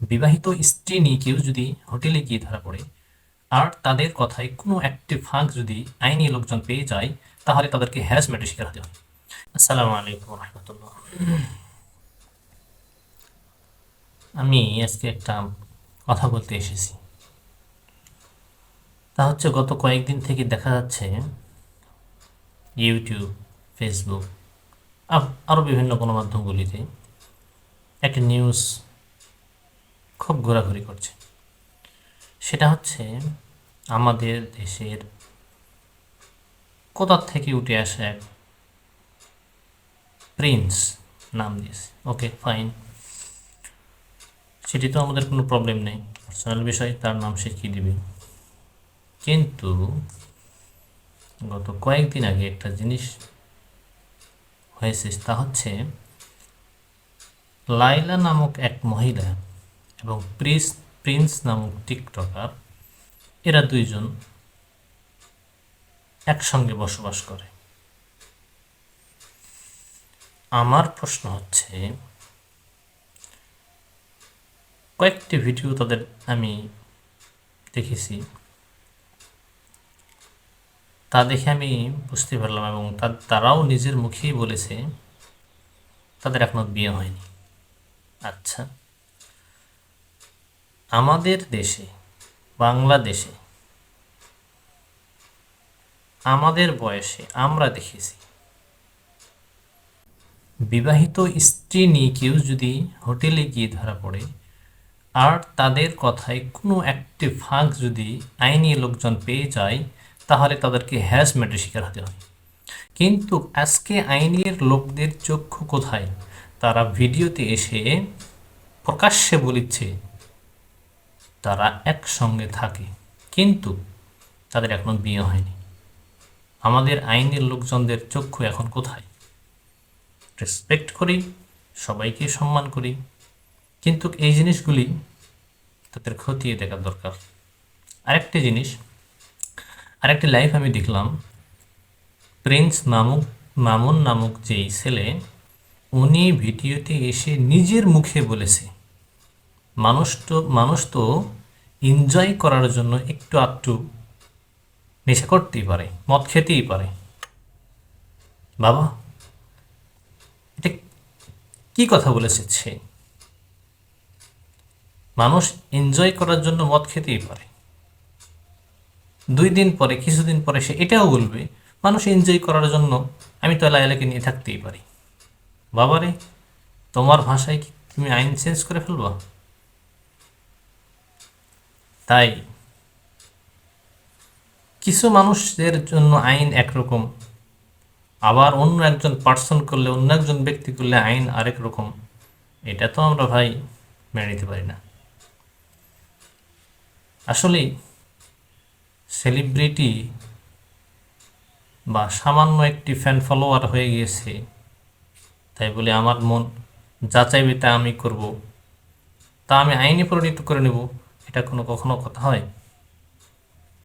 বিবাহিত স্ত্রী নিয়ে কেউ যদি হোটেলে গিয়ে ধরা পড়ে, আর তাদের কথায় কোনো একটি ফাঁক যদি আইনি লোকজন পেয়ে যায়, তাহলে তাদেরকে হ্যারাসমেন্টের শিকার হতে হয় আসসালামু আলাইকুম রহমতুল্লাহ। আমি আজকে একটা কথা বলতে এসেছি। তা হচ্ছে গত কয়েকদিন থেকে দেখা যাচ্ছে ইউটিউব ফেসবুক আরও বিভিন্ন গণমাধ্যমগুলিতে একটা নিউজ খুব ঘোরাঘুরি করছে। সেটা হচ্ছে আমাদের দেশের কোথার থেকে উঠে আসা এক প্রিন্স নাম দিয়েছে। Okay, fine. সেটি তো আমাদের কোনো প্রবলেম নেই। পার্সোনাল বিষয়, তার নাম সে কী দিবে? কিন্তু গত কয়েকদিন আগে একটা জিনিস হয়েছে, তা হচ্ছে লাইলা নামক এক মহিলা এবং প্রিস প্রিন্স নামক টিকটকার এরা দুইজন একসঙ্গে বসবাস করে। আমার প্রশ্ন হচ্ছে, কয়েকটি ভিডিও তাদের আমি দেখেছি। তা দেখে আমি বুঝতে পারলাম এবং তারাও নিজের মুখেই বলেছে, তাদের এখনও বিয়ে হয়নি। আচ্ছা। আমাদের দেশে, বাংলাদেশে, আমাদের বয়সে আমরা দেখেছি। বিবাহিত স্ত্রী নিয়ে কেউ যদি হোটেলে গিয়ে ধরা পড়ে, আর তাদের কথায় কোনো একটি ফাঁক যদি আইনি লোকজন পেয়ে যায়, তাহলে তাদেরকে হ্যারাসমেন্টের শিকার হতে হয়। কিন্তু আজকে আইনের লোকদের চক্ষু কোথায়? তারা ভিডিওতে এসে প্রকাশ্যে বলিচ্ছে তারা একসঙ্গে থাকে। কিন্তু তাদের এখনও বিয়ে হয়নি। আমাদের আইনের লোকজনদের চক্ষু এখন কোথায়? রেসপেক্ট করি, সবাইকে সম্মান করি। কিন্তু এই জিনিসগুলি তাদের খতিয়ে দেখা দরকার। আরেকটি জিনিস, আরেকটি লাইফ আমি দেখলাম প্রিন্স নামক, মামুন নামক যেই ছেলে, উনি ভিডিওতে এসে নিজের মুখে বলেছে। মানুষ তো মানুষ তো এনজয় করার জন্য একটু আধটু নেশা করতেই পারে, মদ খেতেই পারে। বাবা, এটা কি কথা বলেছে সে? মানুষ এনজয় করার জন্য মদ খেতেই পারে। দুই দিন পরে, কিছুদিন পরে সে এটাও বলবে, মানুষ এনজয় করার জন্য আমি তো এলাকে নিয়ে থাকতেই পারি। বাবারে, তোমার ভাষায় কি তুমি আইন চেঞ্জ করে ফেলবা? তাই কিছু মানুষদের জন্য আইন একরকম, আবার অন্য একজন পার্সন করলে, অন্য একজন ব্যক্তি করলে আইন আরেক রকম। এটা তো আমরা ভাই মেনে নিতে পারি না। আসলে সেলিব্রিটি বা সামান্য একটি ফ্যান ফলোয়ার হয়ে গিয়েছে, তাই বলে আমার মন, যা চাইবে তা আমি করব, তা আমি আইনে পরিণত করে নেব। এটা কোনো কখনো কথা হয়